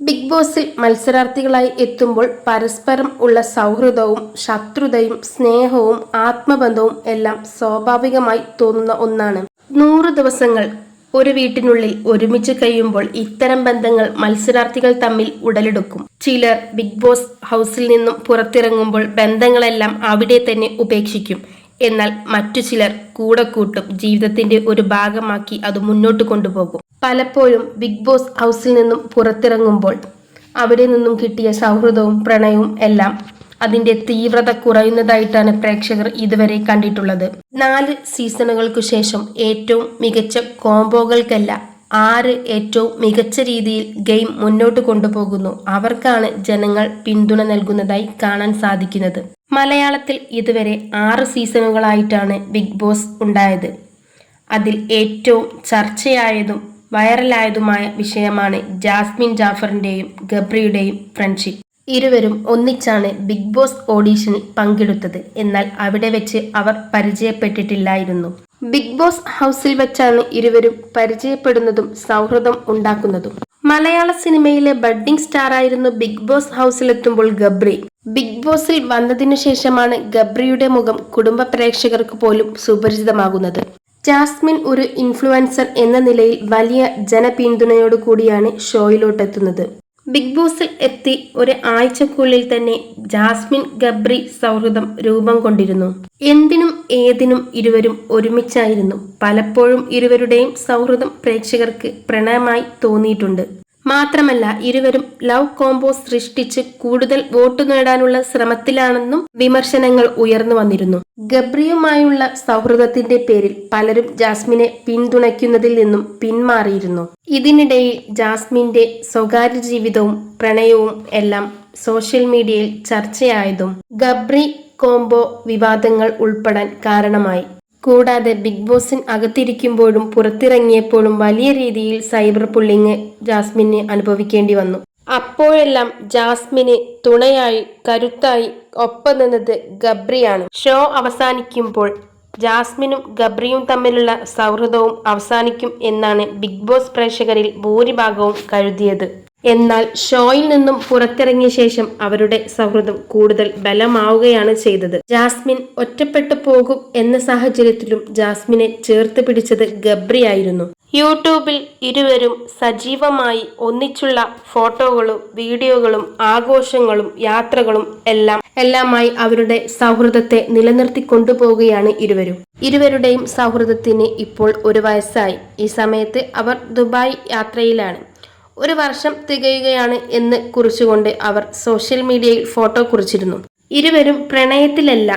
Big ബോസിൽ മത്സരാർത്ഥികളായി എത്തുമ്പോൾ പരസ്പരം ഉള്ള സൗഹൃദവും ശത്രുതയും സ്നേഹവും ആത്മബന്ധവും എല്ലാം സ്വാഭാവികമായി തോന്നുന്ന ഒന്നാണ്. നൂറ് ദിവസങ്ങൾ ഒരു വീട്ടിനുള്ളിൽ ഒരുമിച്ച് കഴിയുമ്പോൾ ഇത്തരം ബന്ധങ്ങൾ മത്സരാർത്ഥികൾ തമ്മിൽ ഉടലെടുക്കും. ചിലർ ബിഗ് ബോസ് ഹൗസിൽ നിന്നും പുറത്തിറങ്ങുമ്പോൾ ബന്ധങ്ങളെല്ലാം അവിടെ തന്നെ ഉപേക്ഷിക്കും. എന്നാൽ മറ്റു ചിലർ കൂടെ കൂട്ടും ജീവിതത്തിന്റെ ഒരു ഭാഗമാക്കി അത് മുന്നോട്ട് കൊണ്ടുപോകും. പലപ്പോഴും ബിഗ് ബോസ് ഹൗസിൽ നിന്നും പുറത്തിറങ്ങുമ്പോൾ അവിടെ നിന്നും കിട്ടിയ സൗഹൃദവും പ്രണയവും എല്ലാം അതിന്റെ തീവ്രത കുറയുന്നതായിട്ടാണ് പ്രേക്ഷകർ ഇതുവരെ കണ്ടിട്ടുള്ളത്. നാല് സീസണുകൾക്കു ശേഷം ഏറ്റവും മികച്ച കോംബോകൾക്കല്ല ആറ് ഏറ്റവും മികച്ച രീതിയിൽ ഗെയിം മുന്നോട്ട് കൊണ്ടുപോകുന്നു. അവർക്കാണ് ജനങ്ങൾ പിന്തുണ നൽകുന്നതായി കാണാൻ സാധിക്കുന്നത്. മലയാളത്തിൽ ഇതുവരെ ആറ് സീസണുകളായിട്ടാണ് ബിഗ് ബോസ് ഉണ്ടായത്. അതിൽ ഏറ്റവും ചർച്ചയായതും വൈറലായതുമായ വിഷയമാണ് ജാസ്മിൻ ജാഫറിന്റെയും ഗബ്രിയുടെയും ഫ്രണ്ട്ഷിപ്പ്. ഇരുവരും ഒന്നിച്ചാണ് ബിഗ് ബോസ് ഓഡീഷനിൽ പങ്കെടുത്തത്. എന്നാൽ അവിടെ വെച്ച് അവർ പരിചയപ്പെട്ടിട്ടില്ലായിരുന്നു. ബിഗ് ബോസ് ഹൗസിൽ വെച്ചാണ് ഇരുവരും പരിചയപ്പെടുന്നതും സൗഹൃദം ഉണ്ടാക്കുന്നതും. മലയാള സിനിമയിലെ ബഡ്ഡിംഗ് സ്റ്റാർ ആയിരുന്നു ബിഗ് ബോസ് ഹൗസിലെത്തുമ്പോൾ ഗബ്രി. ബിഗ് ബോസിൽ വന്നതിനു ശേഷമാണ് ഗബ്രിയുടെ മുഖം കുടുംബ പ്രേക്ഷകർക്ക് പോലും സുപരിചിതമാകുന്നത്. ജാസ്മിൻ ഒരു ഇൻഫ്ലുവൻസർ എന്ന നിലയിൽ വലിയ ജനപിന്തുണയോടു കൂടിയാണ് ഷോയിലോട്ടെത്തുന്നത്. ബിഗ് ബോസിൽ എത്തി ഒരു ആഴ്ചക്കുള്ളിൽ തന്നെ ജാസ്മിൻ ഗബ്രി സൗഹൃദം രൂപം കൊണ്ടിരുന്നു. എന്തിനും ഏതിനും ഇരുവരും ഒരുമിച്ചായിരുന്നു. പലപ്പോഴും ഇരുവരുടെയും സൗഹൃദം പ്രേക്ഷകർക്ക് പ്രണയമായി തോന്നിയിട്ടുണ്ട്. മാത്രമല്ല ഇരുവരും ലവ് കോംബോ സൃഷ്ടിച്ച് കൂടുതൽ വോട്ട് നേടാനുള്ള ശ്രമത്തിലാണെന്നും വിമർശനങ്ങൾ ഉയർന്നു വന്നിരുന്നു. ഗബ്രിയുമായുള്ള സൗഹൃദത്തിന്റെ പേരിൽ പലരും ജാസ്മിനെ പിന്തുണയ്ക്കുന്നതിൽ നിന്നും പിന്മാറിയിരുന്നു. ഇതിനിടയിൽ ജാസ്മിന്റെ സ്വകാര്യ ജീവിതവും പ്രണയവും എല്ലാം സോഷ്യൽ മീഡിയയിൽ ചർച്ചയായതും ഗബ്രി കോംബോ വിവാദങ്ങൾ ഉൾപ്പെടാൻ കാരണമായി. കൂടാതെ ബിഗ് ബോസിന് അകത്തിരിക്കുമ്പോഴും പുറത്തിറങ്ങിയപ്പോഴും വലിയ രീതിയിൽ സൈബർ പുള്ളിങ് ജാസ്മിന് അനുഭവിക്കേണ്ടി വന്നു. അപ്പോഴെല്ലാം ജാസ്മിന് തുണയായി കരുത്തായി ഒപ്പം നിന്നത് ഗബ്രിയാണ്. ഷോ അവസാനിക്കുമ്പോൾ ജാസ്മിനും ഗബ്രിയും തമ്മിലുള്ള സൗഹൃദവും അവസാനിക്കും എന്നാണ് ബിഗ് ബോസ് പ്രേക്ഷകരിൽ ഭൂരിഭാഗവും കരുതിയത്. എന്നാൽ ഷോയിൽ നിന്നും പുറത്തിറങ്ങിയ ശേഷം അവരുടെ സൗഹൃദം കൂടുതൽ ബലമാവുകയാണ് ചെയ്തത്. ജാസ്മിൻ ഒറ്റപ്പെട്ടു പോകും എന്ന സാഹചര്യത്തിലും ജാസ്മിനെ ചേർത്ത് പിടിച്ചത് ഗബ്രിയായിരുന്നു യൂട്യൂബിൽ ഇരുവരും സജീവമായി ഒന്നിച്ചുള്ള ഫോട്ടോകളും വീഡിയോകളും ആഘോഷങ്ങളും യാത്രകളും എല്ലാം എല്ലാമായി അവരുടെ സൗഹൃദത്തെ നിലനിർത്തി കൊണ്ടുപോവുകയാണ് ഇരുവരും. ഇരുവരുടെയും സൗഹൃദത്തിന് ഇപ്പോൾ ഒരു വയസ്സായി. ഈ സമയത്ത് അവർ ദുബായ് യാത്രയിലാണ്. ഒരു വർഷം തികയുകയാണ് എന്ന് കുറിച്ചുകൊണ്ട് അവർ സോഷ്യൽ മീഡിയയിൽ ഫോട്ടോ കുറിച്ചിരുന്നു. ഇരുവരും പ്രണയത്തിലല്ല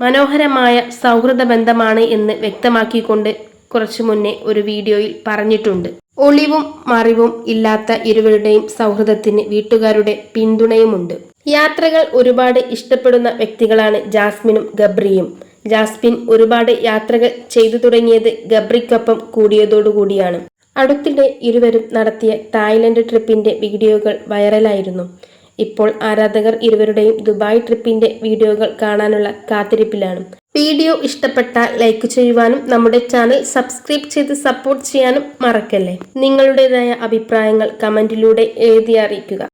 മനോഹരമായ സൗഹൃദ ബന്ധമാണ് എന്ന് വ്യക്തമാക്കിക്കൊണ്ട് കുറച്ചു മുന്നേ ഒരു വീഡിയോയിൽ പറഞ്ഞിട്ടുണ്ട്. ഒളിവും മറിവും ഇല്ലാത്ത ഇരുവരുടെയും സൗഹൃദത്തിന് വീട്ടുകാരുടെ പിന്തുണയുമുണ്ട്. യാത്രകൾ ഒരുപാട് ഇഷ്ടപ്പെടുന്ന വ്യക്തികളാണ് ജാസ്മിനും ഗബ്രിയും. ജാസ്മിൻ ഒരുപാട് യാത്രകൾ ചെയ്തു തുടങ്ങിയത് ഗബ്രിക്കൊപ്പം കൂടിയതോടുകൂടിയാണ്. അടുത്തിടെ ഇരുവരും നടത്തിയ തായ്ലൻഡ് ട്രിപ്പിന്റെ വീഡിയോകൾ വൈറലായിരുന്നു. ഇപ്പോൾ ആരാധകർ ഇരുവരുടെയും ദുബായ് ട്രിപ്പിന്റെ വീഡിയോകൾ കാണാനുള്ള കാത്തിരിപ്പിലാണ്. വീഡിയോ ഇഷ്ടപ്പെട്ടാൽ ലൈക്ക് ചെയ്യുവാനും നമ്മുടെ ചാനൽ സബ്സ്ക്രൈബ് ചെയ്ത് സപ്പോർട്ട് ചെയ്യാനും മറക്കല്ലേ? നിങ്ങളുടേതായ അഭിപ്രായങ്ങൾ കമന്റിലൂടെ എഴുതി അറിയിക്കുക.